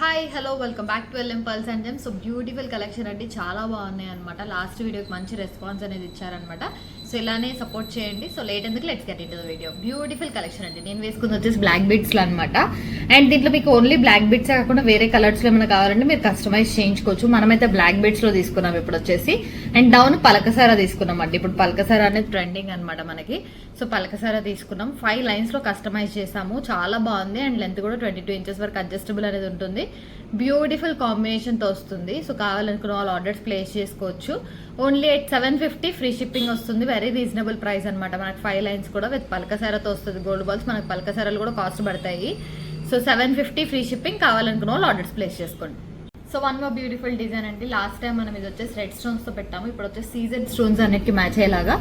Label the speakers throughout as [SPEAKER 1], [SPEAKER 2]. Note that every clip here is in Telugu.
[SPEAKER 1] Hi hello welcome back to LM pulse and gem so beautiful collection అండి. చాలా బాగున్నాయి అనమాట లాస్ట్ వీడియోకి మంచి రెస్పాన్స్ అనేది ఇచ్చారనమాట సో ఇలానే సపోర్ట్ చేయండి. సో లేట్ ఎందుకు? Let's get into video beautiful collection అండి. నేను వేసుకుంది వచ్చేసి బ్లాక్ బీట్స్లో అనమాట అండ్ దీంట్లో మీకు ఓన్లీ బ్లాక్ బీట్సే కాకుండా వేరే కలర్స్లో ఏమైనా కావాలంటే మీరు కస్టమైజ్ చేయించుకోవచ్చు. మనమైతే బ్లాక్ బీట్స్లో తీసుకున్నాం ఇప్పుడు వచ్చేసి. అండ్ డౌన్ పలకసార తీసుకున్నాం అండి ఇప్పుడు పలకసార అనేది ట్రెండింగ్ అనమాట మనకి. సో పలకసారా తీసుకున్నాం. ఫైవ్ లైన్స్లో కస్టమైజ్ చేసాము. చాలా బాగుంది. అండ్ లెంత్ కూడా ట్వంటీ టూ ఇంచెస్ వరకు అడ్జస్టబుల్ అనేది ఉంటుంది. బ్యూటిఫుల్ కాంబినేషన్తో వస్తుంది. సో కావాలనుకున్న వాళ్ళు ఆర్డర్స్ ప్లేస్ చేసుకోవచ్చు. Only eight seven fifty free shipping వస్తుంది. వెరీ రీజనబుల్ ప్రైస్ అనమాట మనకు ఫైవ్ లైన్స్ కూడా విత్ పలకసారతో వస్తుంది. గోల్డ్ బాల్స్ మనకు పలకసారాలు కూడా కాస్ట్ పడతాయి. So seven fifty free shipping కావాలనుకున్న వాళ్ళు ఆర్డర్స్ ప్లేస్ చేసుకోండి. So one more beautiful design అండి. లాస్ట్ టైం మనం ఇది వచ్చేసి రెడ్ స్టోన్స్తో పెట్టాము. ఇప్పుడు వచ్చేసి సీజన్ స్టోన్స్ అన్నిటికి మ్యాచ్ అయ్యేలాగా.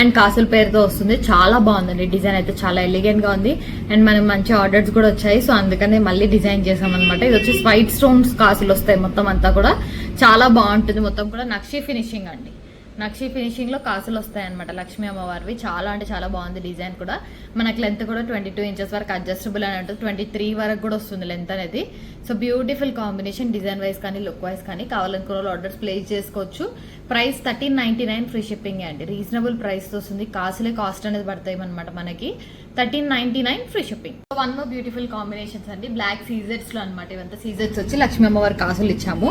[SPEAKER 1] అండ్ కాసుల పేరుతో వస్తుంది. చాలా బాగుందండి. డిజైన్ అయితే చాలా ఎలిగెంట్గా ఉంది. అండ్ మనం మంచి ఆర్డర్స్ కూడా వచ్చాయి. సో అందుకనే మళ్ళీ డిజైన్ చేసాం అనమాట ఇది వచ్చేసి వైట్ స్టోన్స్ కాసులు వస్తాయి మొత్తం అంతా కూడా. చాలా బాగుంటుంది. మొత్తం కూడా నక్షి ఫినిషింగ్ అండి. నక్షి ఫినిషింగ్లో కాసులు వస్తాయి అనమాట లక్ష్మీ అమ్మవారివి. చాలా అంటే చాలా బాగుంది డిజైన్ కూడా. మనకి లెంత్ కూడా ట్వంటీ టూ ఇంచెస్ వరకు అడ్జస్టబుల్ అని ఉంటుంది ట్వంటీ త్రీ వరకు కూడా వస్తుంది లెంత్ అనేది. So beautiful combination design wise కానీ లుక్ వైజ్ కానీ. కావాలనుకున్న వాళ్ళు ఆర్డర్స్ ప్లేస్ చేసుకోవచ్చు. Price thirteen ninety nine free shipping అండి. రీజనబుల్ ప్రైస్ వస్తుంది. కాసులే కాస్ట్ అనేది పడతాయి అనమాట మనకి. Thirteen ninety nine free shipping. One more beautiful combinations అండి. బ్లాక్ సీజర్స్లో అనమాట ఇవంతా. సీజర్స్ వచ్చి లక్ష్మీ అమ్మవారి కాసులు ఇచ్చాము.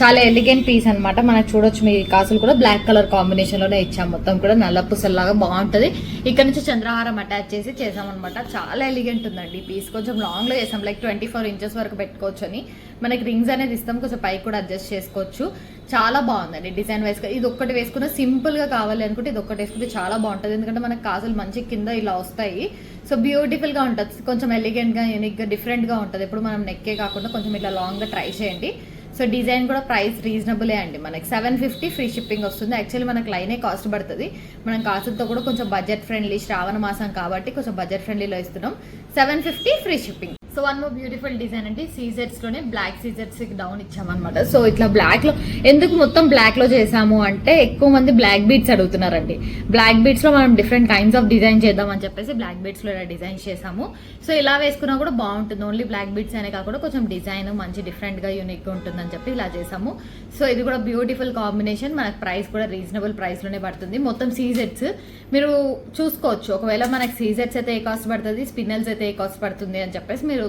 [SPEAKER 1] చాలా ఎలిగెంట్ పీస్ అనమాట మనకు చూడొచ్చు మీ కాసులు కూడా బ్లాక్ కలర్ కాంబినేషన్లోనే ఇచ్చాము. మొత్తం కూడా నల్ల పూసల్లాగా బాగుంటది. ఇక్కడ నుంచి చంద్రహారం అటాచ్ చేసి చేసామన్నమాట. చాలా ఎలిగెంట్ ఉందండి ఈ పీస్ కొంచెం లాంగ్లో చేసాం. లైక్ ట్వంటీ ఫోర్ ఇంచెస్ వరకు పెట్టుకోవచ్చు అని మనకి రింగ్స్ అనేది ఇస్తాం. కొంచెం పైకి కూడా అడ్జస్ట్ చేసుకోవచ్చు. చాలా బాగుందండి డిజైన్ వైస్ ఇది ఒక్కటి వేసుకున్న సింపుల్గా కావాలి అనుకుంటే ఇది ఒక్కటి వేసుకుంటే చాలా బాగుంటుంది. ఎందుకంటే మనకి కాసులు మంచి కింద ఇలా వస్తాయి. సో బ్యూటిఫుల్గా ఉంటుంది. కొంచెం ఎలిగెంట్గా యూనిక్గా డిఫరెంట్గా ఉంటుంది. ఎప్పుడు మనం నెక్కే కాకుండా కొంచెం ఇట్లా లాంగ్గా ట్రై చేయండి. సో డిజైన్ కూడా ప్రైస్ రీజనబులే అండి మనకి. సెవెన్ ఫిఫ్టీ ఫ్రీ షిప్పింగ్ వస్తుంది. యాక్చువల్లీ మనకి లైనే కాస్ట్ పడుతుంది. మనం కాసులతో కూడా కొంచెం బడ్జెట్ ఫ్రెండ్లీ శ్రావణ మాసం కాబట్టి కొంచెం బడ్జెట్ ఫ్రెండ్లీలో ఇస్తున్నాం. Seven fifty free shipping so one more beautiful design అండి. సీజెట్స్లోనే బ్లాక్ సీజెట్స్ డౌన్ ఇచ్చామన్నమాట. సో ఇట్లా బ్లాక్లో ఎందుకు మొత్తం బ్లాక్లో చేసాము అంటే ఎక్కువ మంది బ్లాక్ బీట్స్ అడుగుతున్నారండి. బ్లాక్ బీట్స్లో మనం డిఫరెంట్ కైండ్స్ ఆఫ్ డిజైన్ చేద్దాం అని చెప్పేసి బ్లాక్ బీట్స్లో ఇలా డిజైన్ చేసాము సో ఇలా వేసుకున్నా కూడా బాగుంటుంది. ఓన్లీ బ్లాక్ బీట్స్ అనే కాకుండా కొంచెం డిజైన్ మంచి డిఫరెంట్గా యూనిక్ ఉంటుందని చెప్పి ఇలా చేసాము సో ఇది కూడా బ్యూటిఫుల్ కాంబినేషన్ మనకు ప్రైస్ కూడా రీజనబుల్ ప్రైస్లోనే పడుతుంది. మొత్తం సీజెట్స్ మీరు చూసుకోవచ్చు. ఒకవేళ మనకి సీజెట్స్ అయితే ఏ కాస్ట్ పడుతుంది? స్పిన్నల్స్ అయితే ఏ కాస్ట్ పడుతుంది అని చెప్పేసి మీరు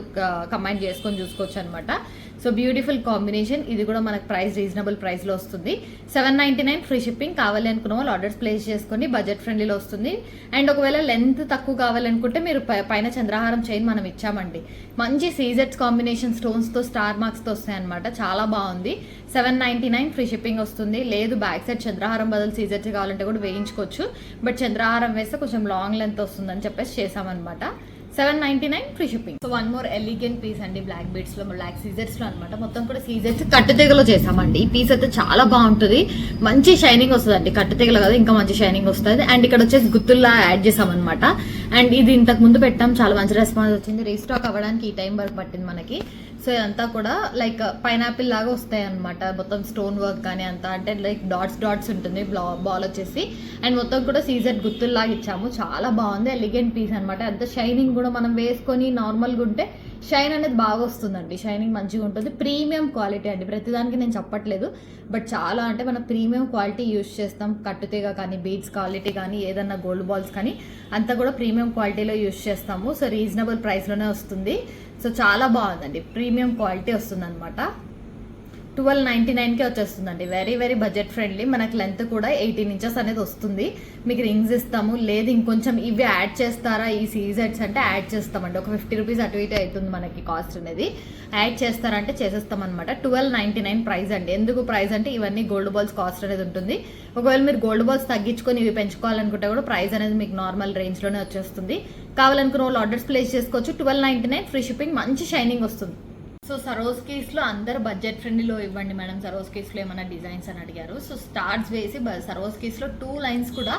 [SPEAKER 1] కంబైన్ uh, చేసుకొని చూసుకోవచ్చు అనమాట సో బ్యూటిఫుల్ కాంబినేషన్ ఇది కూడా మనకు ప్రైస్ రీజనబుల్ ప్రైస్లో వస్తుంది. Seven ninety nine free shipping కావాలి అనుకున్న వాళ్ళు ఆర్డర్స్ ప్లేస్ చేసుకొని బడ్జెట్ ఫ్రెండ్లీలో వస్తుంది. అండ్ ఒకవేళ లెంత్ తక్కువ కావాలనుకుంటే మీరు పైన చంద్రహారం చైన్ మనం ఇచ్చామండి. మంచి సీజెట్స్ కాంబినేషన్ స్టోన్స్తో స్టార్ మార్క్స్తో వస్తాయి అనమాట చాలా బాగుంది. Seven ninety nine free shipping వస్తుంది. లేదు బ్యాక్ సైడ్ చంద్రహారం బదులు సీజెట్స్ కావాలంటే కూడా వేయించుకోవచ్చు. బట్ చంద్రహారం వేస్తే కొంచెం లాంగ్ లెంత్ వస్తుందని చెప్పేసి చేసామన్నమాట seven ninety nine free shipping. So one more elegant piece అండి బ్లాక్ బీడ్స్లో బ్లాక్ సీజర్స్లో అనమాట మొత్తం కూడా సీజర్స్ కట్టుతీగలో చేసామండి. ఈ పీస్ అయితే చాలా బాగుంటుంది. మంచి షైనింగ్ వస్తుంది అండి కట్టుతీగలు కదా ఇంకా మంచి షైనింగ్ వస్తుంది. అండ్ ఇక్కడ వచ్చేసి గుత్తుల్లా యాడ్ చేసామన్నమాట. అండ్ ఇది ఇంతకు ముందు పెట్టాం చాలా మంచి రెస్పాన్స్ వచ్చింది. రీస్టాక్ అవ్వడానికి ఈ టైం వరకు పట్టింది మనకి. సో ఇదంతా కూడా లైక్ పైనాపిల్ లాగా వస్తాయి అనమాట మొత్తం స్టోన్ వర్క్ కానీ అంతా అంటే లైక్ డాట్స్ డాట్స్ ఉంటుంది బాల్ వచ్చేసి. అండ్ మొత్తం కూడా సీజర్ గుత్తుల్లాగా ఇచ్చాము. చాలా బాగుంది ఎలిగెంట్ పీస్ అనమాట అంత షైనింగ్ కూడా మనం వేసుకొని నార్మల్గా ఉంటే షైన్ అనేది బాగా వస్తుందండి. షైనింగ్ మంచిగా ఉంటుంది. ప్రీమియం క్వాలిటీ అండి. ప్రతిదానికి నేను చెప్పట్లేదు. బట్ చాలా అంటే మనం ప్రీమియం క్వాలిటీ యూస్ చేస్తాం. కట్టుతీగ కానీ బీడ్స్ క్వాలిటీ కానీ ఏదన్నా గోల్డ్ బాల్స్ కానీ అంతా కూడా ప్రీమియం క్వాలిటీలో యూస్ చేస్తాము. సో రీజనబుల్ ప్రైస్లోనే వస్తుంది. సో చాలా బాగుందండి. ప్రీమియం క్వాలిటీ వస్తుంది అనమాట ట్వెల్వ్ నైంటీ నైన్కే వచ్చేస్తుందండి. వెరీ వెరీ బడ్జెట్ ఫ్రెండ్లీ మనకు లెంత్ కూడా ఎయిటీన్ ఇంచెస్ అనేది వస్తుంది. మీకు రింగ్స్ ఇస్తాము. లేదు ఇంకొంచెం ఇవి యాడ్ చేస్తారా? ఈ సీజెట్స్ అంటే యాడ్ చేస్తామండి. ఒక ఫిఫ్టీ రూపీస్ అటు ఇటు అవుతుంది మనకి కాస్ట్ అనేది. యాడ్ చేస్తారంటే చేసేస్తామన్నమాట. ట్వెల్వ్ నైంటీ నైన్ ప్రైస్ అండి. ఎందుకు ప్రైస్ అంటే ఇవన్నీ గోల్డ్ బాల్స్ కాస్ట్ అనేది ఉంటుంది. ఒకవేళ మీరు గోల్డ్ బాల్స్ తగ్గించుకొని ఇవి పెంచుకోవాలనుకుంటే కూడా ప్రైస్ అనేది మీకు నార్మల్ రేంజ్లోనే వచ్చేస్తుంది. కావాలనుకున్న వాళ్ళు ఆర్డర్స్ ప్లేస్ చేసుకోవచ్చు. Twelve ninety nine free shipping మంచి షైనింగ్ వస్తుంది. సో సరోజ్లో అందరు బడ్జెట్ ఫ్రెండ్లీలో ఇవ్వండి మేడం సరోజ్లో ఏమైనా డిజైన్స్ అని అడిగారు. సో స్టార్స్ వేసి సరోజ్లో టూ లైన్స్ కూడా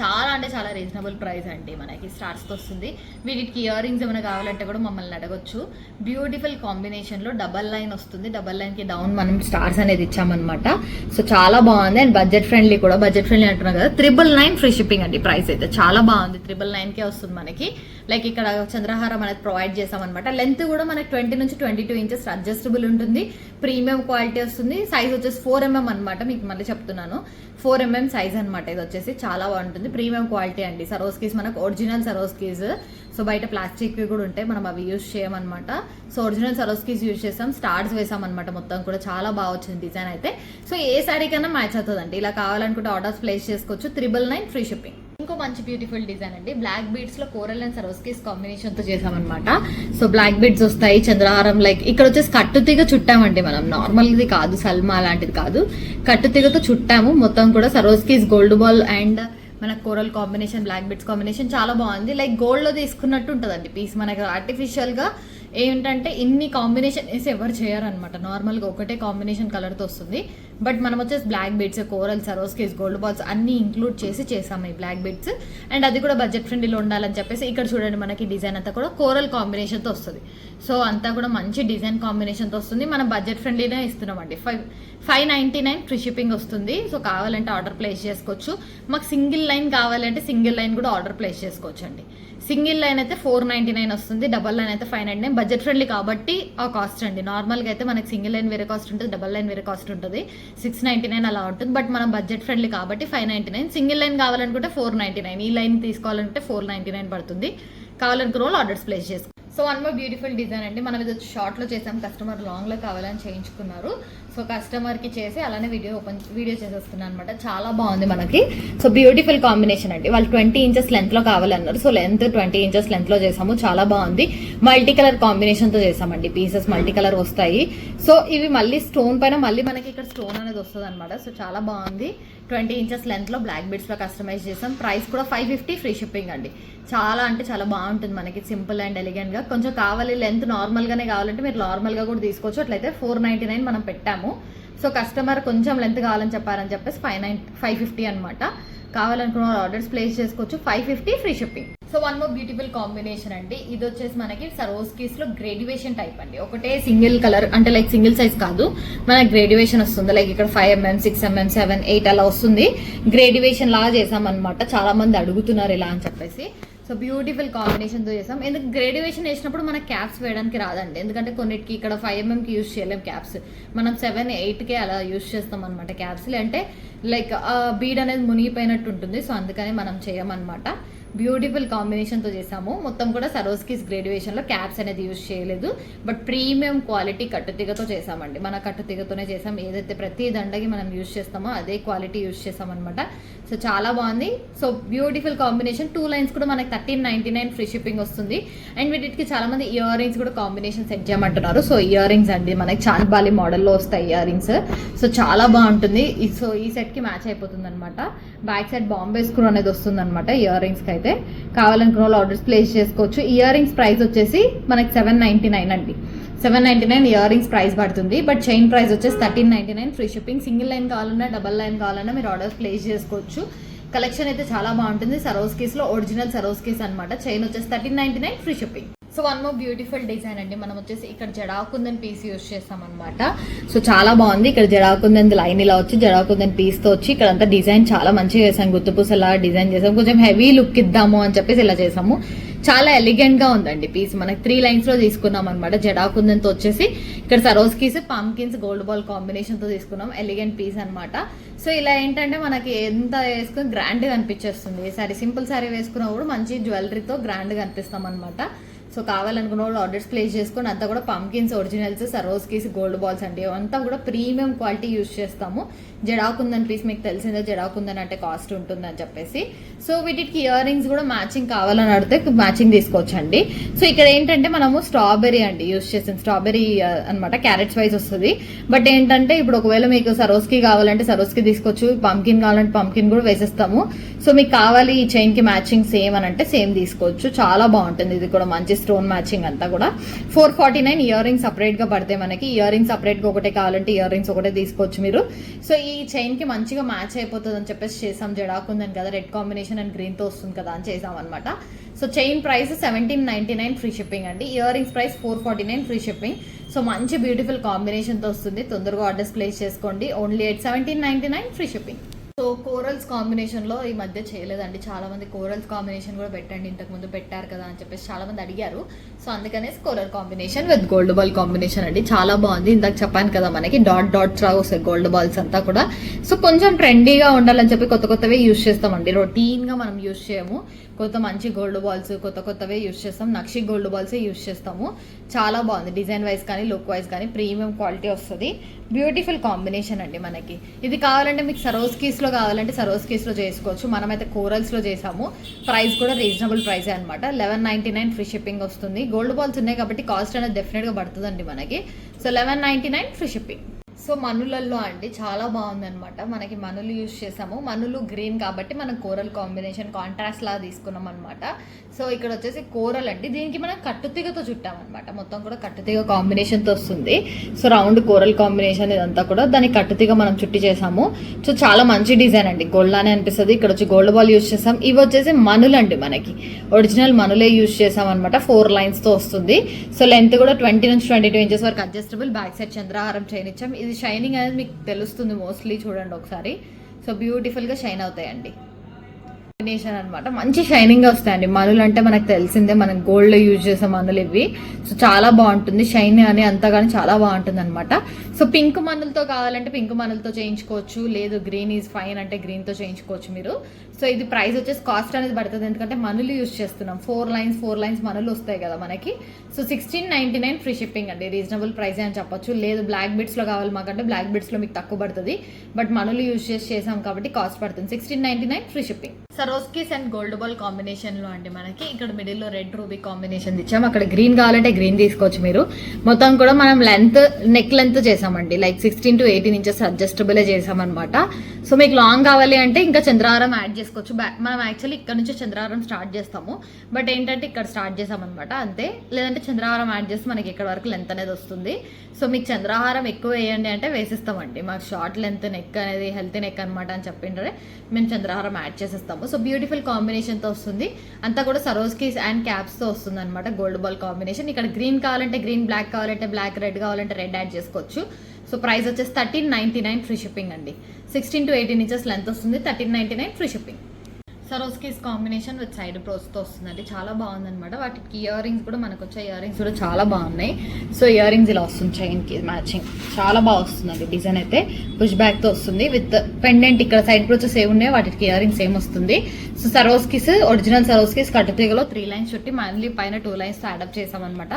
[SPEAKER 1] చాలా అంటే చాలా రీజనబుల్ ప్రైస్ అండి మనకి స్టార్స్ వస్తుంది. వీటికి ఇయర్ రింగ్స్ ఏమైనా కావాలంటే కూడా మమ్మల్ని అడగొచ్చు. బ్యూటిఫుల్ కాంబినేషన్లో డబల్ లైన్ వస్తుంది. డబల్ లైన్కి డౌన్ మనం స్టార్స్ అనేది ఇచ్చామన్నమాట. సో చాలా బాగుంది. అండ్ బడ్జెట్ ఫ్రెండ్లీ కూడా. బడ్జెట్ ఫ్రెండ్లీ అంటున్నాం కదా. త్రిబుల్ నైన్ ఫ్రీ షిప్పింగ్ అండి ప్రైస్ అయితే. చాలా బాగుంది. త్రిబుల్ నైన్కే వస్తుంది మనకి. లైక్ ఇక్కడ చంద్రహారం అనేది ప్రొవైడ్ చేసామన్నమాట లెంత్ కూడా మనకి ట్వంటీ నుంచి ట్వంటీ టూ ఇంచెస్ అడ్జస్టబుల్ ఉంటుంది. ప్రీమియం క్వాలిటీ వస్తుంది. సైజ్ వచ్చేసి ఫోర్ ఎంఎం అనమాట మీకు మళ్ళీ చెప్తున్నాను. ఫోర్ ఎంఎం సైజ్ అనమాట ఇది వచ్చేసి చాలా బాగుంటుంది. ప్రీమియం క్వాలిటీ అండి. సరోస్కీస్ మనకు ఒరిజినల్ సరోస్కీస్ సో బయట ప్లాస్టిక్వి కూడా ఉంటాయి. మనం అవి యూజ్ చేయమన్నమాట. సో ఒరిజినల్ సరోస్కీస్ యూజ్ చేసాం. స్టార్స్ వేసాం అనమాట మొత్తం కూడా. చాలా బాగా వచ్చింది డిజైన్ అయితే. సో ఏ శారీ కన్నా మ్యాచ్ అవుతుందండి. ఇలా కావాలనుకుంటే ఆర్డర్స్ ప్లేస్ చేసుకోవచ్చు. త్రిబుల్ నైన్ ఫ్రీ షిప్పింగ్ ఇంకో మంచి బ్యూటిఫుల్ డిజైన్ అండి. బ్లాక్ బీడ్స్లో కోరల్ అండ్ సరోస్కీస్ కాంబినేషన్తో చేసామన్నమాట సో బ్లాక్ బీడ్స్ వస్తాయి చంద్రహారం లైక్ ఇక్కడ వచ్చేసి కట్టుతీగ చుట్టామండి మనం. నార్మల్ ఇది కాదు సల్మా లాంటిది కాదు. కట్టుతీగతో చుట్టాము. మొత్తం కూడా సరోస్కీస్ గోల్డ్ బాల్ అండ్ మన coral combination black beads combination చాలా బాగుంది. లైక్ గోల్డ్లో తీసుకున్నట్టు ఉంటుందండి. పీస్ మనకి ఆర్టిఫిషియల్గా ఏంటంటే ఇన్ని కాంబినేషన్ వేసి ఎవరు చేయరనమాట నార్మల్గా ఒకటే కాంబినేషన్ కలర్తో వస్తుంది. బట్ మనం వచ్చేసి black beads coral Swarovskis gold balls అన్ని ఇంక్లూడ్ చేసి చేసాము ఈ బ్లాక్ బీడ్స్ అండ్ అది కూడా బడ్జెట్ ఫ్రెండ్లీలో ఉండాలని చెప్పేసి ఇక్కడ చూడండి మనకి డిజైన్ అంతా కూడా కోరల్ కాంబినేషన్తో వస్తుంది. సో అంతా కూడా మంచి డిజైన్ కాంబినేషన్తో వస్తుంది. మనం బడ్జెట్ ఫ్రెండ్లీనే ఇస్తున్నామండి five five ninety nine free shipping వస్తుంది. సో కావాలంటే ఆర్డర్ ప్లేస్ చేసుకోవచ్చు. మాకు సింగిల్ లైన్ కావాలంటే సింగిల్ లైన్ కూడా ఆర్డర్ ప్లేస్ చేసుకోవచ్చు అండి సింగిల్ లైన్ అయితే ఫోర్ నైంటీ నైన్ వస్తుంది. డబల్ లైన్ అయితే five ninety nine. Budget friendly కాబట్టి ఆ కాస్ట్ అండి. నార్మల్గా అయితే మనకి సింగిల్ లైన్ వేరే కాస్ట్ ఉంటుంది డబల్ లైన్ వేరే కాస్ట్ ఉంటుంది. సిక్స్ నైంటీ నైన్ అలా ఉంటుంది. బట్ మనం బడ్జెట్ ఫ్రెండ్లీ కాబట్టి five ninety nine. Single line కావాలనుకుంటే ఫోర్ నైంటీ నైన్. ఈ లైన్ తీసుకోవాలంటే ఫోర్ నైంటీ నైన్ పడుతుంది. కావాలనుకున్న వాళ్ళు ఆర్డర్స్ ప్లేస్ చేసుకో so one more beautiful design అండి. మనం ఇది షార్ట్లో చేసాం కస్టమర్ లాంగ్లో కావాలని చేయించుకున్నారు. సో కస్టమర్కి చేసి అలానే వీడియో ఓపెన్ వీడియో చేసేస్తున్నాను అనమాట చాలా బాగుంది మనకి. సో బ్యూటిఫుల్ కాంబినేషన్ అండి. వాళ్ళు ట్వంటీ ఇంచెస్ లెంత్లో కావాలన్నారు. సో లెంత్ ట్వంటీ ఇంచెస్ లెంత్లో చేసాము. చాలా బాగుంది. మల్టీ కలర్ కాంబినేషన్తో చేసామండి. పీసెస్ మల్టీ కలర్ వస్తాయి. సో ఇవి మళ్ళీ స్టోన్ పైన మళ్ళీ మనకి ఇక్కడ స్టోన్ అనేది వస్తుంది అనమాట సో చాలా బాగుంది. ట్వంటీ ఇంచెస్ లెంత్లో బ్లాక్ బీడ్స్లో కస్టమైజ్ చేసాం. ప్రైస్ కూడా ఫైవ్ ఫిఫ్టీ ఫ్రీ షిప్పింగ్ అండి. చాలా అంటే చాలా బాగుంటుంది మనకి. సింపుల్ అండ్ ఎలిగెంట్గా. కొంచెం కావాలి లెంత్ నార్మల్గానే కావాలంటే మీరు నార్మల్గా కూడా తీసుకోవచ్చు. అట్లయితే ఫోర్ నైన్టీ నైన్ మనం పెట్టాము. సో కస్టమర్ కొంచెం లెంత్ కావాలని చెప్పారని చెప్పేసి ఫైవ్ నైన్ ఫైవ్ ఫిఫ్టీ అనమాట కావాలనుకున్న ఆర్డర్స్ ప్లేస్ చేసుకోవచ్చు. Five fifty free shipping. So one more beautiful combination అండి. ఇది వచ్చేసి మనకి సరోస్ కీస్లో గ్రేడ్యుయేషన్ టైప్ అండి. ఒకటే సింగిల్ కలర్ అంటే లైక్ సింగిల్ సైజ్ కాదు. మనకి గ్రేడ్యుయేషన్ వస్తుంది. లైక్ ఇక్కడ five MM six MM seven eight అలా వస్తుంది. గ్రేడ్యుయేషన్ లాగా అనమాట చాలా మంది అడుగుతున్నారు ఇలా అని చెప్పేసి. సో బ్యూటిఫుల్ కాంబినేషన్తో చేసాం. ఎందుకు గ్రేడ్యుయేషన్ వేసినప్పుడు మనకి క్యాప్స్ వేయడానికి రాదండి. ఎందుకంటే కొన్నిటికి ఇక్కడ ఫైవ్ ఎంఎంకి యూజ్ చేయలేం క్యాప్స్ మనం సెవెన్ ఎయిట్కే అలా యూజ్ చేస్తాం అనమాట క్యాప్స్ అంటే లైక్ బీడ్ అనేది మునిగిపోయినట్టు ఉంటుంది. సో అందుకని మనం చేయమన్నమాట. బ్యూటిఫుల్ కాంబినేషన్తో చేసాము. మొత్తం కూడా సరోస్కిస్ గ్రేడ్యుయేషన్లో క్యాప్స్ అనేది యూజ్ చేయలేదు. బట్ ప్రీమియం క్వాలిటీ కట్టుతీగతో చేసామండి. మన కట్టుతీగతోనే చేసాం. ఏదైతే ప్రతి దండకి మనం యూజ్ చేస్తామో అదే క్వాలిటీ యూజ్ చేసామన్నమాట. సో చాలా బాగుంది. So beautiful combination. Two lines కూడా మనకి thirteen ninety nine free shipping వస్తుంది. అండ్ వీటికి చాలా మంది ఇయర్ రింగ్స్ కూడా కాంబినేషన్ సెట్ చేయమంటున్నారు. సో ఇయర్ రింగ్స్ అండి మనకి చాన్బాలి మోడల్లో వస్తాయి ఇయర్ రింగ్స్ సో చాలా బాగుంటుంది. సో ఈ సెట్కి మ్యాచ్ అయిపోతుంది అనమాట బ్యాక్ సైడ్ బాంబే స్క్రూ అనేది వస్తుంది అనమాట ఇయర్ రింగ్స్కి అయితే. అయితే కావాలనుకున్న వాళ్ళు ఆర్డర్స్ ప్లేస్ చేసుకోవచ్చు. ఇయర్ రింగ్స్ ప్రైస్ వచ్చేసి మనకి సెవెన్ నైంటీ నైన్ అండి. Seven ninety nine earrings price పడుతుంది. బట్ చైన్ ప్రైస్ వచ్చేసి thirteen ninety nine free shipping single line కావాలన్నా డబల్ లైన్ కావాలన్నా మీరు ఆర్డర్స్ ప్లేస్ చేసుకోవచ్చు. కలెక్షన్ అయితే చాలా బాగుంటుంది. సరోస్ ఒరిజినల్ సరోస్ కేస్ అనమాట చైన్ వచ్చేసి thirteen ninety nine free shipping so one more beautiful design అండి. మనం వచ్చేసి ఇక్కడ జడాకుందన్ పీస్ యూజ్ చేస్తాం అనమాట సో చాలా బాగుంది. ఇక్కడ జడాకుందన్ లైన్ ఇలా వచ్చి జడాకుందన్ పీస్తో వచ్చి ఇక్కడ అంతా డిజైన్ చాలా మంచిగా చేసాం గుర్తుపూసలా డిజైన్ చేసాం కొంచెం హెవీ లుక్ ఇద్దాము అని చెప్పేసి ఇలా చేసాము చాలా ఎలిగెంట్గా ఉందండి పీస్ మనకి త్రీ లైన్స్లో తీసుకున్నాం అనమాట జడాకుందంతో వచ్చేసి. ఇక్కడ సరోస్ కీస్ పంకిన్స్ గోల్డ్ బాల్ కాంబినేషన్తో తీసుకున్నాం. ఎలిగెంట్ పీస్ అన్నమాట. సో ఇలా ఏంటంటే మనకి ఎంత వేసుకుని గ్రాండ్గా అనిపించేస్తుంది. సారీ సింపుల్ సారీ వేసుకున్నా కూడా మంచి జ్యువెలరీతో గ్రాండ్గా అనిపిస్తాం అనమాట సో కావాలనుకున్న వాళ్ళు ఆర్డర్స్ ప్లేస్ చేసుకొని అంతా కూడా పంకిన్స్ ఒరిజినల్స్ సరోస్ గోల్డ్ బాల్స్ అండి అంతా కూడా ప్రీమియం క్వాలిటీ యూస్ చేస్తాము. జడాకుందని పీస్ మీకు తెలిసిందే జడాకుందని అంటే కాస్ట్ ఉంటుందని చెప్పేసి. సో వీటికి ఇయర్ రింగ్స్ కూడా మ్యాచింగ్ కావాలని అడిగితే మ్యాచింగ్ తీసుకోవచ్చండి. సో ఇక్కడ ఏంటంటే మనము స్ట్రాబెరీ అండి యూస్ చేసాం స్ట్రాబెరీ అనమాట క్యారెట్స్ వైజ్ వస్తుంది. బట్ ఏంటంటే ఇప్పుడు ఒకవేళ మీకు సరోస్కి కావాలంటే సరోస్కి తీసుకోవచ్చు. పంకిన్ కావాలంటే పంకిన్ కూడా వేసేస్తాము. సో మీకు కావాలి ఈ చైన్కి మ్యాచింగ్ సేమ్ అని అంటే సేమ్ తీసుకోవచ్చు. చాలా బాగుంటుంది. ఇది కూడా మంచి స్టోన్ మ్యాచింగ్ అంతా కూడా. Four forty nine earrings సపరేట్గా పడతాయి మనకి ఇయర్ రింగ్స్ సపరేట్గా ఒకటే కావాలంటే ఇయర్ రింగ్స్ ఒకటే తీసుకోవచ్చు మీరు. సో ఈ చైన్కి మంచిగా మ్యాచ్ అయిపోతుంది అని చెప్పేసి చేసాం. జడాకుందని కదా రెడ్ కాంబినేషన్ అండ్ గ్రీన్తో వస్తుంది కదా అని చేసాం అనమాట so chain price seventeen ninety nine free shipping అండి. Earrings price four forty nine free shipping so మంచి బ్యూటిఫుల్ కాంబినేషన్తో వస్తుంది. తొందరగా ఆర్డర్స్ ప్లేస్ చేసుకోండి. Only eight seventeen ninety nine free shipping so corals కాంబినేషన్లో ఈ మధ్య చేయలేదండి. చాలా మంది కోరల్స్ కాంబినేషన్ కూడా పెట్టండి ఇంతకు ముందు పెట్టారు కదా అని చెప్పేసి చాలా మంది అడిగారు. సో అందుకనేసి coral combination with gold ball combination అండి. చాలా బాగుంది. ఇందాక చెప్పాను కదా మనకి డాట్ డాట్స్ రా వస్తాయి గోల్డ్ బాల్స్ అంతా కూడా. సో కొంచెం ట్రెండీగా ఉండాలని చెప్పి కొత్త కొత్తవే యూస్ చేస్తామండి. రొటీన్గా మనం యూస్ చేయము. కొత్త మంచి గోల్డ్ బాల్స్ కొత్త కొత్తవే యూస్ చేస్తాం. నక్షి గోల్డ్ బాల్సే యూస్ చేస్తాము. చాలా బాగుంది. డిజైన్ వైజ్ కానీ లుక్ వైజ్ కానీ ప్రీమియం క్వాలిటీ వస్తుంది. బ్యూటిఫుల్ కాంబినేషన్ అండి మనకి. ఇది కావాలంటే మీకు సరోస్కీస్ కేసులో కావాలంటే సరోజ్ కేసులో చేసుకోవచ్చు. మనమైతే కోరల్స్లో చేసాము ప్రైస్ కూడా రీజనబుల్ ప్రైస్ అనమాట eleven ninety nine free shipping వస్తుంది. గోల్డ్ బాల్స్ ఉన్నాయి కాబట్టి కాస్ట్ అనేది డెఫినెట్గా పడుతుందండి మనకి. So eleven ninety nine free shipping so మనులల్లో అండి చాలా బాగుందనమాట మనకి మనులు యూజ్ చేసాము. మనులు గ్రీన్ కాబట్టి మనం కోరల్ కాంబినేషన్ కాంట్రాస్ట్ లాగా తీసుకున్నాం అనమాట సో ఇక్కడ వచ్చేసి కూరలు అండి. దీనికి మనం కట్టుతీగతో చుట్టామన్నమాట. మొత్తం కూడా కట్టుతీగ కాంబినేషన్తో వస్తుంది. సో రౌండ్ కూరల్ కాంబినేషన్ ఇదంతా కూడా దానికి కట్టుతీగ మనం చుట్టి చేసాము. సో చాలా మంచి డిజైన్ అండి. గోల్డ్ లానే అనిపిస్తుంది. ఇక్కడ వచ్చి గోల్డ్ బాల్ యూస్ చేసాం. ఇవి వచ్చేసి మనులు అండి మనకి. ఒరిజినల్ మనులే యూజ్ చేసాం అనమాట ఫోర్ లైన్స్తో వస్తుంది. సో లెంత్ కూడా ట్వంటీ నుంచి ట్వంటీ టూ ఇంచెస్ వరకు అడ్జస్టబుల్. బ్యాక్ సైడ్ చంద్రహారం చేయనిచ్చాం. ఇది ఇది షైనింగ్ అనేది మీకు తెలుస్తుంది మోస్ట్లీ చూడండి ఒకసారి. సో బ్యూటిఫుల్గా షైన్ అవుతాయండి. కాంబినేషన్ అనమాట మంచి షైనింగ్ వస్తాయండి. మనులు అంటే మనకు తెలిసిందే మనం గోల్డ్ యూజ్ చేసే మనులు ఇవి. సో చాలా బాగుంటుంది. షైన్ అని అంతగాని చాలా బాగుంటుంది అనమాట సో పింక్ మనులతో కావాలంటే పింక్ మనులతో చేయించుకోవచ్చు. లేదు గ్రీన్ ఈజ్ ఫైన్ అంటే గ్రీన్తో చేయించుకోవచ్చు మీరు. సో ఇది ప్రైస్ వచ్చేసి కాస్ట్ అనేది పడుతుంది. ఎందుకంటే మనులు యూజ్ చేస్తున్నాం. ఫోర్ లైన్స్ ఫోర్ లైన్స్ మనులు వస్తాయి కదా మనకి. So sixteen ninety nine free shipping అండి. రీజనబుల్ ప్రైస్ అని చెప్పొచ్చు. లేదు బ్లాక్ బిట్స్లో కావాలి మాకంటే బ్లాక్ బిట్స్లో మీకు తక్కువ పడుతుంది. బట్ మనులు యూజ్ చేసి చేసాం కాబట్టి కాస్ట్ పడుతుంది. Sixteen ninety nine free shipping Swarovskis and gold ball కాంబినేషన్లో అండి మనకి. ఇక్కడ మిడిల్లో రెడ్ రూబీ కాంబినేషన్ ఇచ్చాం. అక్కడ గ్రీన్ కావాలంటే గ్రీన్ తీసుకోవచ్చు మీరు. మొత్తం కూడా మనం లెంత్ నెక్ లెంత్ చేసామండి. Like sixteen to eighteen inches అడ్జస్టబులే చేసామన్నమాట. సో మీకు లాంగ్ కావాలి అంటే ఇంకా చంద్రహారం యాడ్ చేసుకోవచ్చు. బ్యా- మనం యాక్చువల్లీ ఇక్కడ నుంచి చంద్రహారం స్టార్ట్ చేస్తాము. బట్ ఏంటంటే ఇక్కడ స్టార్ట్ చేసామన్నమాట అంతే. లేదంటే చంద్రహారం యాడ్ చేస్తే మనకి ఇక్కడ వరకు లెంత్ అనేది వస్తుంది. సో మీకు చంద్రహారం ఎక్కువ వేయండి అంటే వేసిస్తామండి. మాకు షార్ట్ లెంత్ నెక్ అనేది హెల్త్ నెక్ అనమాట అని చెప్పిండే మేము చంద్రహారం యాడ్ చేసేస్తాము. సో బ్యూటిఫుల్ కాంబినేషన్తో వస్తుంది. అంతా కూడా సరోస్కీస్ అండ్ క్యాప్స్తో వస్తుంది అనమాట గోల్డ్ బాల్ కాంబినేషన్ ఇక్కడ గ్రీన్ కావాలంటే గ్రీన్ బ్లాక్ కావాలంటే బ్లాక్ రెడ్ కావాలంటే రెడ్ యాడ్ చేసుకోవచ్చు. సో ప్రైస్ వచ్చేసి thirteen ninety nine free shipping అండి. Sixteen to eighteen inches length వస్తుంది thirteen ninety nine free shipping Swarovskis combination with సైడ్తో వస్తుందండి. చాలా బాగుందనమాట వాటికి ఇయర్ రింగ్స్ కూడా మనకు వచ్చే ఇయర్ రింగ్స్ కూడా చాలా బాగున్నాయి. సో ఇయర్ రింగ్స్ ఇలా వస్తుంది చైన్కి మ్యాచింగ్ చాలా బాగా వస్తుందండి డిజైన్ అయితే. పుష్ బ్యాక్తో వస్తుంది. విత్ పెండెంట్ ఇక్కడ సైడ్ బ్రోచెస్ ఏ ఉన్నాయి వాటికి ఇయర్ రింగ్స్ ఏం వస్తుంది. సో సరోస్కిస్ ఒరిజినల్ సరోస్కిస్ కట్టుతీగలో త్రీ లైన్స్ చుట్టి మళ్ళీ పైన టూ లైన్స్ యాడప్ చేసామన్నమాట.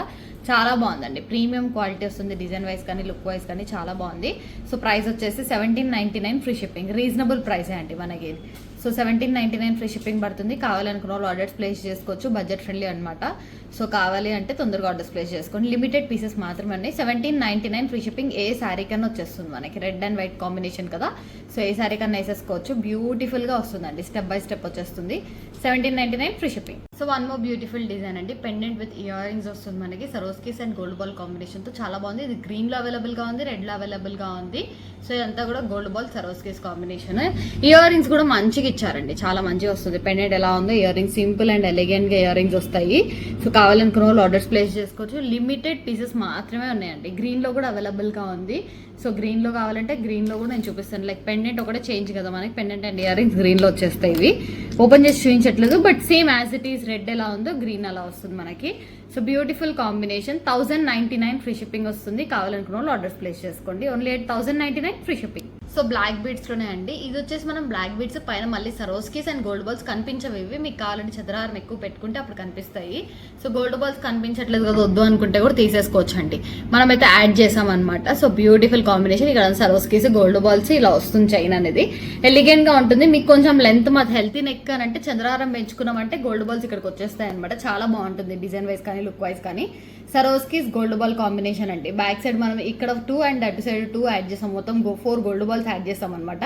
[SPEAKER 1] చాలా బాగుందండి. ప్రీమియం క్వాలిటీ వస్తుంది డిజైన్ వైజ్ కానీ లుక్ వైజ్ కానీ చాలా బాగుంది. సో ప్రైస్ వచ్చేసి seventeen ninety nine free shipping. Reasonable ప్రైసే అండి మనకి. So seventeen ninety nine free shipping పడుతుంది. కావాలనుకున్న వాళ్ళు ఆర్డర్స్ ప్లేస్ చేసుకోవచ్చు. బడ్జెట్ ఫ్రెండ్లీ అనమాట సో కావాలి అంటే తొందరగా ఆర్డర్స్ ప్లేస్ చేసుకోండి. లిమిటెడ్ పీసెస్ మాత్రమే అండి seventeen ninety nine free shipping ఏ శారీ కన్నా వచ్చేస్తుంది మనకి. రెడ్ అండ్ వైట్ కాంబినేషన్ కదా. సో ఏ శారీ కన్నా వేసేసుకోవచ్చు. బ్యూటిఫుల్గా వస్తుందండి. స్టెప్ బై స్టెప్ వచ్చేస్తుంది. Seventeen ninety nine free shipping so one more beautiful design అండి. పెండెంట్ విత్ ఇయర్ రింగ్స్ వస్తుంది మనకి. సరోస్కీస్ అండ్ గోల్డ్ బాల్ కాంబినేషన్తో చాలా బాగుంది. ఇది గ్రీన్లో అవైలబుల్గా ఉంది రెడ్లో అవైలబుల్గా ఉంది. సో ఇదంతా కూడా gold ball Swarovskis combination ear rings కూడా మంచిగా ఇచ్చారండి. చాలా మంచిగా వస్తుంది. పెండెంట్ ఎలా ఉందో ఇయర్ రింగ్స్ సింపుల్ అండ్ ఎలిగెంట్గా ఇయర్ రింగ్స్ వస్తాయి. సో కావాలనుకున్న వాళ్ళు ఆర్డర్స్ ప్లేస్ చేసుకోవచ్చు. లిమిటెడ్ పీసెస్ మాత్రమే ఉన్నాయండి. గ్రీన్లో కూడా అవైలబుల్గా ఉంది. సో గ్రీన్లో కావాలంటే గ్రీన్లో కూడా నేను చూపిస్తాను. లైక్ పెండెంట్ ఒకటే చేంజ్ కదా మనకి. పెండెంట్ అండ్ ఇయర్ రింగ్స్ గ్రీన్లో వచ్చేస్తాయి ఇవి. ఓపెన్ చేసి చూపించట్లేదు. But same as it is red ఎలా ఉందో గ్రీన్ అలా వస్తుంది మనకి. So beautiful combination thousand ninety nine free shipping వస్తుంది. కావాలనుకున్న వాళ్ళు ఆర్డర్స్ ప్లేస్ చేసుకోండి. Only eight thousand ninety nine free shipping so black బీడ్స్లోనే అండి. ఇది వచ్చేసి మనం బ్లాక్ బీడ్స్ పైన మళ్ళీ సరోస్కీస్ అండ్ గోల్డ్ బాల్స్ కనిపించవి. ఇవి మీకు కావాలంటే చదరహారం ఎక్కువ పెట్టుకుంటే అప్పుడు కనిపిస్తాయి. సో గోల్డ్ బాల్స్ కనిపించట్లేదు కదా వద్దు అనుకుంటే కూడా తీసేసుకోవచ్చు అండి మనమైతే యాడ్ చేసాం అనమాట సో బ్యూటిఫుల్ కాంబినేషన్ ఇక్కడ సరోస్కీస్ గోల్డ్ బాల్స్ ఇలా వస్తుంది చైన్ అనేది. ఎలిగెంట్గా ఉంటుంది. మీకు కొంచెం లెంత్ మాది హెల్తీ నెక్ అని అంటే చంద్రారం పెంచుకున్నామంటే గోల్డ్ బాల్స్ ఇక్కడికి వచ్చేస్తాయి అనమాట చాలా బాగుంటుంది డిజైన్ వైజ్ కానీ లుక్ వైజ్ కానీ. సరోస్కిస్ గోల్డ్ బాల్ కాంబినేషన్ అండి. బ్యాక్ సైడ్ మనం ఇక్కడ టూ అండ్ అటు సైడ్ టూ యాడ్ చేస్తాం. మొత్తం ఫోర్ గోల్డ్ బాల్స్ యాడ్ చేస్తాం అనమాట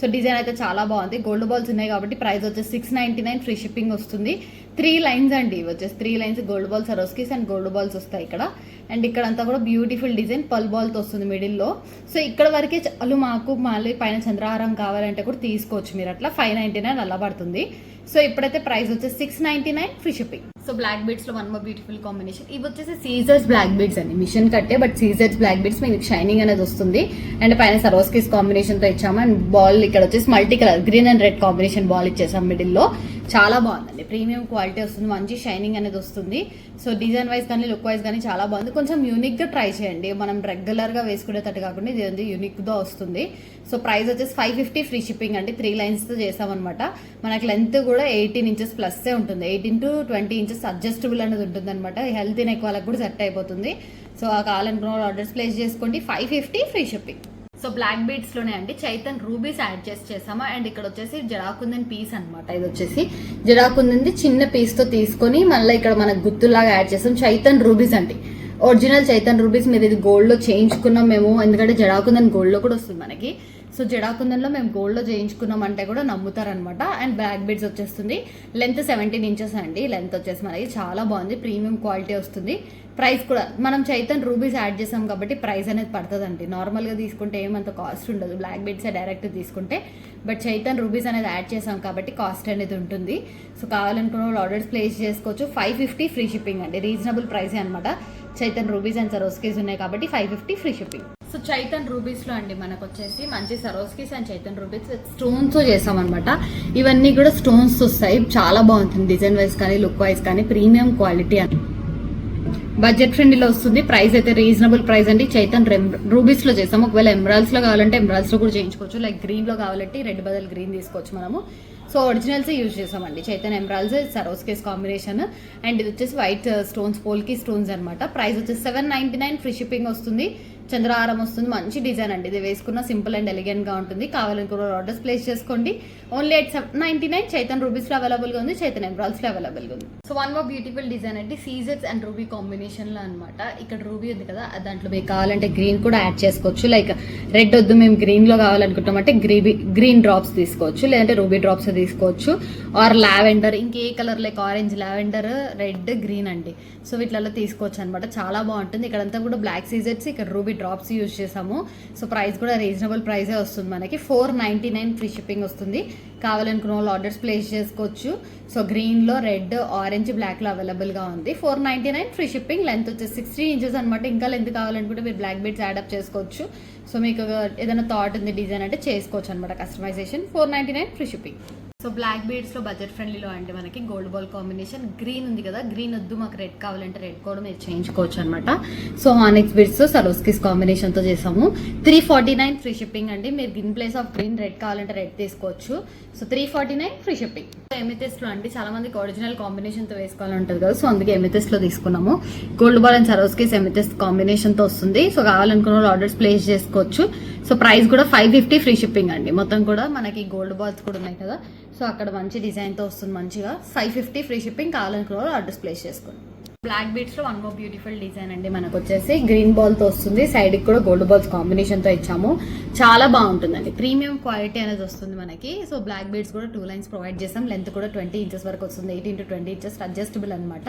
[SPEAKER 1] సో డిజైన్ అయితే చాలా బాగుంది. గోల్డ్ బాల్స్ ఉన్నాయి కాబట్టి ప్రైస్ వచ్చేసి six ninety nine free shipping వస్తుంది. త్రీ లైన్స్ అండి. ఇవి వచ్చేసి three lines gold ball Swarovskis and gold balls వస్తాయి ఇక్కడ. అండ్ ఇక్కడ అంతా కూడా బ్యూటిఫుల్ డిజైన్ పల్ బాల్తో వస్తుంది మిడిల్లో సో ఇక్కడ వరకే చాలు మాకు మళ్ళీ పైన చంద్రహారం కావాలంటే కూడా తీసుకోవచ్చు మీరు అట్లా. ఫైవ్ నైన్టీ నైన్ అలా పడుతుంది. సో ఇప్పుడైతే ప్రైస్ వచ్చేసి six ninety nine free shipping so black బీడ్స్లో one more beautiful combination ఇవి వచ్చేసి సీజర్స్ బ్లాక్ బీడ్స్ అండి. మిషన్ కట్టే బట్ సీజర్స్ బ్లాక్ బీడ్స్ మీకు షైనింగ్ అనేది వస్తుంది. అండ్ పైన సరోస్కిస్ కాంబినేషన్తో ఇచ్చాము. అండ్ బాల్ ఇక్కడ వచ్చేసి multi colour green and red combination ball ఇచ్చేసాం మిడిల్లో. చాలా బాగుందండి. ప్రీమియం క్వాలిటీ వస్తుంది మంచి షైనింగ్ అనేది వస్తుంది. సో డిజైన్ వైజ్ కానీ లుక్ వైజ్ కానీ చాలా బాగుంది. కొంచెం యూనిక్గా ట్రై చేయండి. మనం రెగ్యులర్గా వేసుకునేటట్టు కాకుండా ఇది ఉంది వస్తుంది. సో ప్రైస్ వచ్చేసి ఫైవ్ ఫిఫ్టీ ఫ్రీ షిప్పింగ్ అండి. త్రీ లైన్స్తో చేసామన్నమాట. మనకి లెంత్ కూడా ఎయిటీన్ ఇంచెస్ ప్లస్సే ఉంటుంది. Eighteen to twenty inches adjustable అనేది ఉంటుంది అనమాట హెల్త్ నెక్ వాళ్ళకి కూడా సెట్ అయిపోతుంది. సో ఆ కావాలనుకున్న ఆర్డర్స్ ప్లేస్ చేసుకోండి. Five fifty free shipping so black బీడ్స్లోనే అండి. చైతన్ రూబీస్ యాడ్ చేసి చేసాము? అండ్ ఇక్కడ వచ్చేసి జడాకుందన్ పీస్ అన్నమాట. ఇది వచ్చేసి జడాకుందంది చిన్న పీస్తో తీసుకొని మళ్ళీ ఇక్కడ మనకు గుత్తులాగా యాడ్ చేసాం. చైతన్ రూబీస్ అండి. ఒరిజినల్ చైతన్ రూబీస్ మీరు ఇది గోల్డ్లో చేయించుకున్నాం మేము. ఎందుకంటే జడాకుందన్ గోల్డ్లో కూడా వస్తుంది మనకి. సో జడాకుందంలో మేము గోల్డ్లో చేయించుకున్నాం అంటే కూడా నమ్ముతారనమాట అండ్ బ్లాక్ బీడ్స్ వచ్చేస్తుంది. లెంత్ సెవెంటీన్ ఇంచెస్ అండి. లెంత్ వచ్చేసి మనకి చాలా బాగుంది. ప్రీమియం క్వాలిటీ వస్తుంది. ప్రైస్ కూడా మనం చైతన్ రూబీస్ యాడ్ చేసాం కాబట్టి ప్రైస్ అనేది పడుతుందండి. నార్మల్గా తీసుకుంటే ఏమంత కాస్ట్ ఉండదు. బ్లాక్ బెడ్సే డైరెక్ట్ తీసుకుంటే. బట్ చైతన్ రూబీస్ అనేది యాడ్ చేసాం కాబట్టి కాస్ట్ అనేది ఉంటుంది. సో కావాలనుకున్న వాళ్ళు ఆర్డర్స్ ప్లేస్ చేసుకోవచ్చు. ఫైవ్ ఫిఫ్టీ ఫ్రీ షిప్పింగ్ అండి. రీజనబుల్ ప్రైసే అనమాట చైతన్ రూబీస్ అండ్ సరోస్కీస్ ఉన్నాయి కాబట్టి five fifty free shipping so Chaitan రూబీస్లో అండి మనకు వచ్చేసి మంచి సరోస్కీస్ అండ్ చైతన్ రూబీస్ స్టోన్స్ చేసాం అనమాట ఇవన్నీ కూడా స్టోన్స్ వస్తాయి. చాలా బాగుంటుంది డిజైన్ వైజ్ కానీ లుక్ వైజ్ కానీ ప్రీమియం క్వాలిటీ అని బడ్జెట్ ఫ్రెండ్లీలో వస్తుంది. ప్రైస్ అయితే రీజనబుల్ ప్రైస్ అండి. చైతన్ రూబీస్లో చేసాము. ఒకవేళ ఎమరాల్స్లో కావాలంటే ఎమరాల్స్లో కూడా చేయించుకోవచ్చు. లైక్ గ్రీన్లో కావాలంటే రెడ్ బదల్ గ్రీన్ తీసుకోవచ్చు మనము. సో ఒరిజినల్స్ యూజ్ చేసామండి. చైతన్ emeralds Swarovskis combination. And ఇది వచ్చేసి white uh, stones polki stones అనమాట ప్రైస్ వచ్చేసి seven ninety nine free shipping వస్తుంది. చంద్రహారం వస్తుంది. మంచి డిజైన్ అండి. ఇది వేసుకున్న సింపుల్ అండ్ ఎలిగెంట్గా ఉంటుంది. కావాలనుకున్న ఆర్డర్స్ ప్లేస్ చేసుకోండి. Only eight seven ninety nine Chaitan rubies అవైలబుల్గా అవైలబుల్గా ఉంది. చైతన్ ఎమరాల్స్ అవైలబుల్గా ఉంది. So one more beautiful design అంటే సీజర్స్ అండ్ రూబీ కాంబినేషన్లో అనమాట ఇక్కడ రూబీ ఉంది కదా దాంట్లో మీకు కావాలంటే గ్రీన్ కూడా యాడ్ చేసుకోవచ్చు. లైక్ రెడ్ వద్దు మేము గ్రీన్లో కావాలనుకుంటాం అంటే గ్రీబీ గ్రీన్ డ్రాప్స్ తీసుకోవచ్చు. లేదంటే రూబీ డ్రాప్స్ తీసుకోవచ్చు. ఆర్ లావెండర్ ఇంకే colour like orange lavender red green అండి. సో వీటిలలో తీసుకోవచ్చు అనమాట చాలా బాగుంటుంది. ఇక్కడంతా కూడా బ్లాక్ సీజర్స్ ఇక్కడ రూబీ డ్రాప్స్ యూజ్ చేసాము. సో ప్రైస్ కూడా రీజనబుల్ ప్రైసే వస్తుంది మనకి. Four ninety nine free shipping వస్తుంది. కావాలనుకున్న వాళ్ళు ఆర్డర్స్ ప్లేస్ చేసుకోవచ్చు. సో గ్రీన్లో రెడ్ ఆరెంజ్ బ్లాక్లో అవైలబుల్గా ఉంది. Four ninety nine free shipping length వచ్చేసి సిక్స్టీ ఇంచెస్ అనమాట ఇంకా లెంత్ కావాలనుకుంటే మీరు బ్లాక్ బీట్స్ యాడప్ చేసుకోవచ్చు. సో మీకు ఏదైనా థాట్ ఉంది డిజైన్ అంటే చేసుకోవచ్చు అనమాట customization four ninety nine free shipping so black బీడ్స్లో budget ఫ్రెండ్లీలో అంటే మనకి గోల్డ్ బాల్ కాంబినేషన్ గ్రీన్ ఉంది కదా గ్రీన్ వద్దు మాకు రెడ్ కావాలంటే రెడ్ కూడా మీరు చేయించుకోవచ్చు అనమాట సో ఆనెక్స్ బీడ్స్ సరోస్కిస్ కాంబినేషన్తో చేసాము. Three forty nine free shipping అండి. మీరు in place of green red కావాలంటే రెడ్ తీసుకోవచ్చు. So three forty nine free shipping ఎమితెస్ట్లో అండి చాలా మందికి ఒరిజినల్ కాంబినేషన్తో వేసుకోవాలని ఉంటుంది కదా సో అందుకే ఎమితెస్ట్లో తీసుకున్నాము. Gold ball and Swarovskis amethyst కాంబినేషన్తో వస్తుంది. సో కావాలనుకున్న వాళ్ళు ఆర్డర్స్ ప్లేస్ చేసుకోవచ్చు. సో ప్రైస్ కూడా ఫైవ్ ఫిఫ్టీ ఫ్రీ షిప్పింగ్ అండి. మొత్తం కూడా మనకి గోల్డ్ బాల్స్ కూడా ఉన్నాయి కదా. సో అక్కడ మంచి డిజైన్తో వస్తుంది మంచిగా. ఫైవ్ ఫిఫ్టీ ఫ్రీ షిప్పింగ్ కావాలనుకున్న వాళ్ళు ఆర్డర్స్ ప్లేస్ చేసుకోండి. బ్లాక్ బీట్స్లో వన్ మోర్ బ్యూటిఫుల్ డిజైన్ అండి మనకు వచ్చేసి గ్రీన్ బాల్తో వస్తుంది. సైడ్కి కూడా గోల్డ్ బాల్స్ కాంబినేషన్తో ఇచ్చాము. చాలా బాగుంటుందండి. ప్రీమియం క్వాలిటీ అనేది వస్తుంది మనకి. సో బ్లాక్ బీడ్స్ కూడా టూ లైన్స్ ప్రొవైడ్ చేసాం లెంత్ కూడా ట్వంటీ ఇంచెస్ వరకు వస్తుంది. Eighteen to twenty inches adjustable అనమాట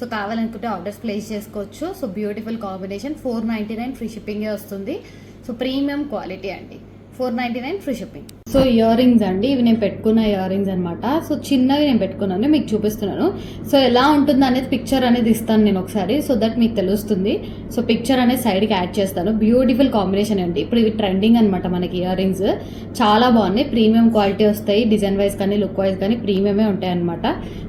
[SPEAKER 1] సో కావాలనుకుంటే ఆర్డర్స్ ప్లేస్ చేసుకోవచ్చు. So beautiful combination four ninety nine free షిప్పింగే వస్తుంది. సో ప్రీమియం క్వాలిటీ అండి. Four ninety nine free shipping. So ear rings అండి ఇవి నేను పెట్టుకున్న ఇయర్ రింగ్స్ అనమాట సో చిన్నవి నేను పెట్టుకున్నాను మీకు చూపిస్తున్నాను. సో ఎలా ఉంటుంది అనేది పిక్చర్ అనేది ఇస్తాను నేను ఒకసారి సో దట్ మీకు తెలుస్తుంది. సో పిక్చర్ అనేది సైడ్కి యాడ్ చేస్తాను. బ్యూటిఫుల్ కాంబినేషన్ అండి. ఇప్పుడు ఇవి ట్రెండింగ్ అనమాట మనకి ఇయర్ రింగ్స్ చాలా బాగున్నాయి. ప్రీమియం క్వాలిటీ వస్తాయి. డిజైన్ వైజ్ కానీ లుక్ వైజ్ కానీ ప్రీమియమే ఉంటాయి అనమాట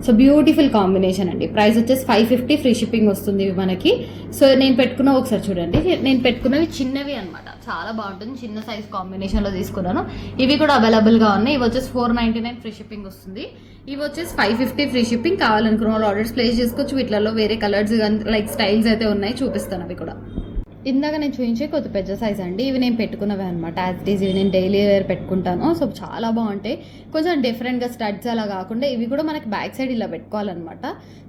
[SPEAKER 1] సో బ్యూటిఫుల్ కాంబినేషన్ అండి. ప్రైస్ వచ్చేసి ఫైవ్ ఫిఫ్టీ ఫ్రీ షిప్పింగ్ వస్తుంది ఇవి మనకి. సో నేను పెట్టుకున్న ఒకసారి చూడండి. నేను పెట్టుకున్నవి చిన్నవి అనమాట చాలా బాగుంటుంది. చిన్న సైజ్ కాంబినేషన్లో తీసుకున్నాను. ఇవి కూడా అవైలబుల్గా ఉన్నాయి. ఇవి వచ్చేసి four ninety nine free shipping వస్తుంది. ఇవి వచ్చేసి ఫైవ్ ఫిఫ్టీ ఫ్రీ షిప్పింగ్ కావాలనుకున్న వాళ్ళు ఆర్డర్స్ ప్లేస్ చేసుకోవచ్చు. వీటిలో వేరే కలర్స్ లైక్ స్టైల్స్ అయితే ఉన్నాయి. చూపిస్తాను అవి కూడా. ఇందాక నేను చూపించే కొద్ది పెద్ద సైజ్ అండి. ఇవి నేను పెట్టుకున్నవి అనమాట యాజ్ ఇట్ ఈజ్ ఇవి నేను డైలీ వేర్ పెట్టుకుంటాను. సో చాలా బాగుంటాయి. కొంచెం డిఫరెంట్గా స్టడ్స్ అలా కాకుండా ఇవి కూడా మనకి బ్యాక్ సైడ్ ఇలా పెట్టుకోవాలన్నమాట.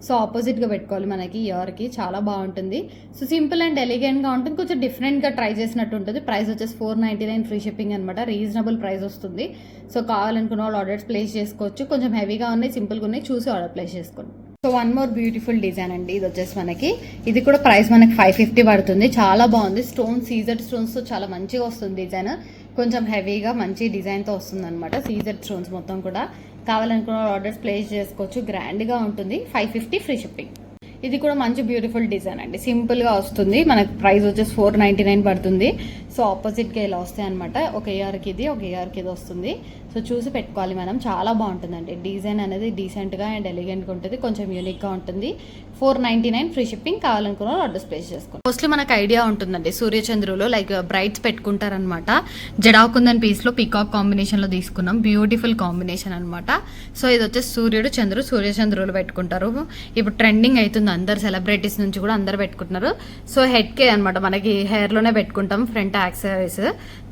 [SPEAKER 1] సో ఆపోజిట్గా పెట్టుకోవాలి మనకి ఇయర్కి చాలా బాగుంటుంది. సో సింపుల్ అండ్ ఎలిగెంట్గా ఉంటుంది. కొంచెం డిఫరెంట్గా ట్రై చేసినట్టు ఉంటుంది. ప్రైస్ వచ్చేసి four ninety nine free shipping అనమాట రీజనబుల్ ప్రైస్ వస్తుంది. సో కావాలనుకున్న వాళ్ళు ఆర్డర్స్ ప్లేస్ చేసుకోవచ్చు. కొంచెం హెవీగా ఉన్నాయి సింపుల్గా ఉన్నాయి. చూసి ఆర్డర్ ప్లేస్ చేసుకోండి. So one more beautiful design అండి. ఇది వచ్చేసి మనకి. ఇది కూడా ప్రైస్ మనకి ఫైవ్ ఫిఫ్టీ పడుతుంది. చాలా బాగుంది. స్టోన్ సీజర్ స్టోన్స్తో చాలా మంచిగా వస్తుంది డిజైన్. కొంచెం హెవీగా మంచి డిజైన్తో వస్తుంది అనమాట సీజర్ స్టోన్స్ మొత్తం కూడా. కావాలనుకున్న ఆర్డర్స్ ప్లేస్ చేసుకోవచ్చు. గ్రాండ్గా ఉంటుంది. Five fifty free shipping. ఇది కూడా మంచి బ్యూటిఫుల్ డిజైన్ అండి. సింపుల్గా వస్తుంది. మనకు ప్రైస్ వచ్చేసి ఫోర్ నైంటీ నైన్ పడుతుంది. సో ఆపోజిట్గా ఇలా వస్తాయి అనమాట ఒక ఇయర్కి ఇది ఒక ఇయర్కి ఇది వస్తుంది. సో చూసి పెట్టుకోవాలి మనం చాలా బాగుంటుందండి. డిజైన్ అనేది డీసెంట్గా అండ్ ఎలిగెంట్గా ఉంటుంది. కొంచెం యూనిక్గా ఉంటుంది. Four ninety nine free shipping కావాలనుకున్న ఆర్డర్స్ ప్లేస్ చేసుకోండి. మోస్ట్లీ మనకు ఐడియా ఉంటుందండి. సూర్యచంద్రులో లైక్ బ్రైట్స్ పెట్టుకుంటారనమాట. జడాకుందన్ పీస్లో పీకాక్ కాంబినేషన్లో తీసుకున్నాం. బ్యూటిఫుల్ కాంబినేషన్ అనమాట. సో ఇది వచ్చేసి సూర్యుడు చంద్రుడు సూర్యచంద్రులు పెట్టుకుంటారు. ఇప్పుడు ట్రెండింగ్ అవుతుంది. అందరు సెలబ్రిటీస్ నుంచి కూడా అందరు పెట్టుకుంటున్నారు. సో హెడ్ కే అనమాట. మనకి హెయిర్లోనే పెట్టుకుంటాం. ఫ్రంట్ యాక్సరీస్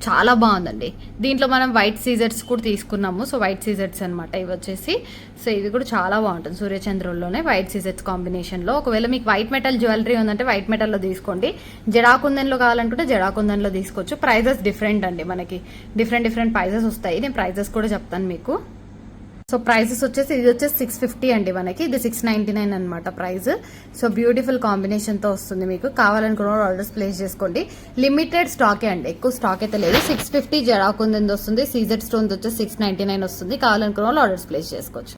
[SPEAKER 1] చాలా బాగుందండి. దీంట్లో మనం వైట్ సీజర్స్ కూడా తీసుకున్నాము. సో వైట్ సీజర్స్ అనమాట ఇవి వచ్చేసి. సో ఇది కూడా చాలా బాగుంటుంది సూర్యచంద్రుల్లోనే వైట్ సీజర్స్ కాంబినేషన్లో ఒకవేళ మీకు వైట్ మెటల్ జ్యువెలరీ ఉందంటే వైట్ మెటల్లో తీసుకోండి. జడాకుందన్లో కావాలనుకుంటే జడాకుందన్లో తీసుకోవచ్చు. ప్రైజెస్ డిఫరెంట్ అండి మనకి. డిఫరెంట్ డిఫరెంట్ ప్రైజెస్ వస్తాయి. నేను ప్రైజెస్ కూడా చెప్తాను మీకు. సో ప్రైజెస్ వచ్చేసి ఇది వచ్చేసి సిక్స్ ఫిఫ్టీ అండి మనకి. ఇది సిక్స్ నైంటీ నైన్ అనమాట ప్రైస్ సో బ్యూటిఫుల్ కాంబినేషన్తో వస్తుంది మీకు. కావాలనుకున్న ఆర్డర్స్ ప్లేస్ చేసుకోండి. లిమిటెడ్ స్టాకే అండి. ఎక్కువ స్టాక్ అయితే లేదు. సిక్స్ ఫిఫ్టీ జడాకుంది వస్తుంది. సీజెడ్ స్టోన్ వచ్చేసి సిక్స్ నైన్టీ నైన్ వస్తుంది. కావాలనుకున్న వాళ్ళు ఆర్డర్స్ ప్లేస్ చేసుకోవచ్చు.